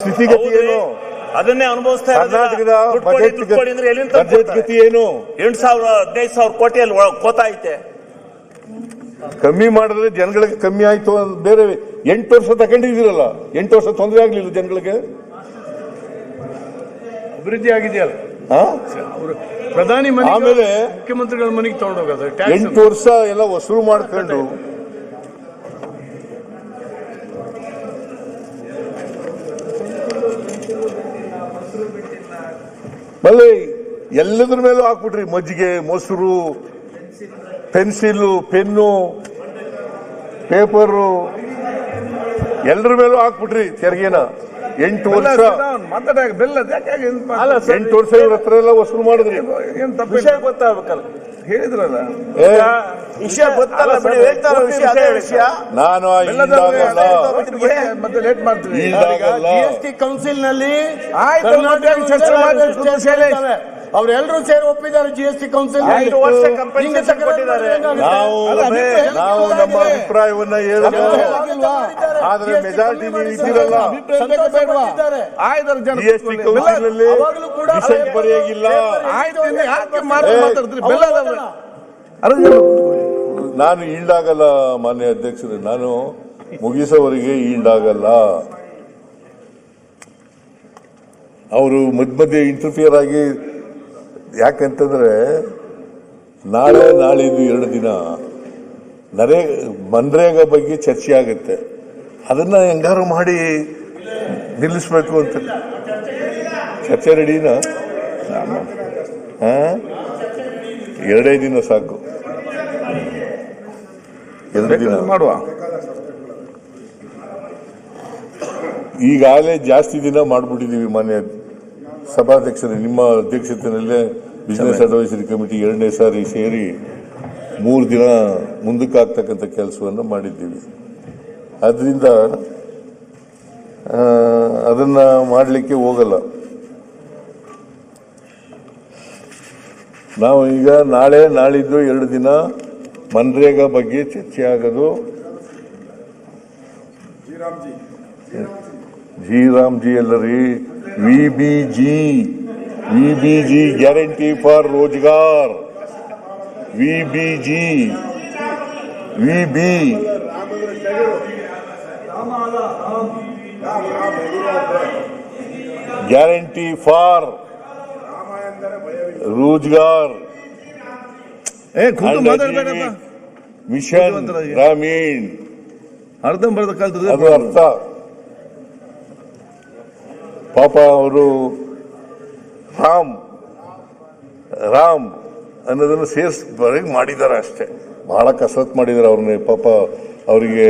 ಸ್ಥಿತಿಗತಿ. ಏನು ಅದನ್ನೇ ಅನುಭವಿಸ್ತಾ. ಕರ್ನಾಟಕದ ಬಜೆಟ್ ಬಜೆಟ್? ಗತಿ ಏನು ಎಂಟು ಸಾವಿರ ಹದಿನೈದು ಸಾವಿರ ಕೋಟಿಯಲ್ಲಿ ಕೋತ ಐತೆ ಕಮ್ಮಿ ಮಾಡಿದ್ರೆ ಜನಗಳಿಗೆ ಕಮ್ಮಿ ಆಯ್ತು ಬೇರೆ ಎಂಟು ವರ್ಷ ತಗೊಂಡಿದ್ದೀರಲ್ಲ ಎಂಟು ವರ್ಷ ತೊಂದರೆ ಆಗ್ಲಿಲ್ಲ ಜನಗಳಿಗೆ ಅಭಿವೃದ್ಧಿ ಆಗಿದೆಯಲ್ಲ ಪ್ರಧಾನಿ ಮನೆ ಆಮೇಲೆ ಮುಖ್ಯಮಂತ್ರಿಗಳ ಮನೆಗೆ ತಗೊಂಡೋಗೋದು ಟ್ಯಾಕ್ಸ್ ಎಂಟು ವರ್ಷ ಎಲ್ಲ ವಸೂಲು ಮಾಡ್ಕೊಂಡು ಮಲ್ಲಿ ಎಲ್ಲದ್ರ ಮೇಲೂ ಹಾಕ್ಬಿಟ್ರಿ. ಮಜ್ಜಿಗೆ ಮೊಸರು ಪೆನ್ಸಿಲು ಪೆನ್ನು ಪೇಪರು ಎಲ್ಲರ ಮೇಲೂ ಹಾಕ್ಬಿಟ್ರಿ ತೆರಿಗೆನ. ಎಂಟು ವರ್ಷ ಮಾತಾಡ ಬೆಲ್ಲ ಎಂಟು ವರ್ಷ ಇವ್ರ ಹತ್ರ ಎಲ್ಲ ವಸೂಲು ಮಾಡಿದ್ರಿ. ಏನ್ ತಪ್ಪು ವಿಷಯ ಗೊತ್ತಾಗ್ಬೇಕಲ್ಲ. ಹೇಳಿದ್ರಲ್ಲ. ವಿಷಯ ಗೊತ್ತಲ್ಲ ಬಿಡಿ ಹೇಳ್ತಾರ ವಿಷಯ ಅದೇ ವಿಷಯ. ನಾನು ಮತ್ತೆ- ಲೇಟ್ ಮಾಡ್ತೀವಿ. ಎಸ್ ಜಿಎಸ್ಟಿ ಕೌನ್ಸಿಲ್ನಲ್ಲಿ ಆಯ್ತು, ಸೇರಿದ್ದಾರೆ. ಸೇರಿ ಒಪ್ಪಿದ್ದಾರೆ ಜಿಎಸ್ಟಿ ಕೌನ್ಸಿಲ್ ಐದು ವರ್ಷ compensation ಕೊಟ್ಟಿದ್ದಾರೆ. ನಾವು ನಮ್ಮ. ಅಭಿಪ್ರಾಯವನ್ನ ಹೇಳಿದ್ರು ಆದ್ರೆ ಮೆಜಾರಿಟಿ ನೀವು ಇದ್ದೀರಲ್ಲ ಜನ ಜಿ ಎಸ್ ಟಿ ಕೌನ್ಸಿಲ್ ಬರೆಯಾಗಿಲ್ಲ ಆಯ್ತು ಇನ್ನು ಯಾಕೆ ಅರ್ಧ ನಾನು ಈಂಡಾಗಲ್ಲ ಮಾನ್ಯ ಅಧ್ಯಕ್ಷರೇ ನಾನು ಮುಗಿಸೋವರೆಗೆ ಈಂಡಾಗಲ್ಲ ಅವರು ಮಧ್ಯ ಮಧ್ಯೆ ಇಂಟರ್ಫಿಯರ್ ಆಗಿ ಯಾಕಂತಂದ್ರೆ ನಾಳೆ ನಾಳಿದ್ದು ಎರಡು ದಿನ ನರೇ ಮನ್ರೇಗಾ ಬಗ್ಗೆ ಚರ್ಚೆ ಆಗುತ್ತೆ. ಅದನ್ನ ಹೆಂಗಾರು ಮಾಡಿ ನಿಲ್ಲಿಸ್ಬೇಕು ಅಂತ. ಚರ್ಚೆ ರೆಡಿನಾ? ಹಾ? ಎರಡೇ ದಿನ ಸಾಕು. ಎರಡು ದಿನ. ಮಾಡುವ. ಈಗಾಗಲೇ ಜಾಸ್ತಿ ದಿನ ಮಾಡ್ಬಿಟ್ಟಿದ್ದೀವಿ ಮಾನ್ಯ ಸಭಾಧ್ಯಕ್ಷರೇ ನಿಮ್ಮ ಅಧ್ಯಕ್ಷತೆಯಲ್ಲೇ ಬಿಸಿನೆಸ್ ಅಡ್ವೈಸರಿ ಕಮಿಟಿ ಎರಡನೇ ಸಾರಿ ಸೇರಿ ಮೂರು ದಿನ ಮುಂದಕ್ಕೆ ಆಗ್ತಕ್ಕಂಥ ಕೆಲಸವನ್ನು ಮಾಡಿದ್ದೀವಿ. ಅದರಿಂದ ಅದನ್ನು ಮಾಡಲಿಕ್ಕೆ ಹೋಗಲ್ಲ. ನಾವು ಈಗ ನಾಳೆ ನಾಳಿದ್ದು ಎರಡು ದಿನ ಮನ್ರೇಗಾ ಬಗ್ಗೆ ಚರ್ಚೆ ಆಗೋದು. ಜಿ ರಾಮ್ ಜಿ ಅಲ್ಲ ರೀ V B G. V B G guarantee for Rozgar V B G V B guarantee for Rozgar ಏ ಖುದ್ದು ಮಾತಾಡ್ಬೇಡಪ್ಪ ಮಿಷನ್ ಗ್ರಾಮೀಣ್ ಅರ್ಧಂಬರ್ಧ ಅದು ಕಾಲದ ಅರ್ಥ. ಪಾಪ ಅವರು ರಾಮ್ ರಾಮ್ ಅನ್ನೋದನ್ನು ಸೇರ್ಸ್ ಬರೀ ಮಾಡಿದ್ದಾರೆ ಅಷ್ಟೇ. ಭಾಳ ಕಸರತ್ತು ಮಾಡಿದ್ದಾರೆ ಅವ್ರನ್ನ. ಪಾಪ ಅವರಿಗೆ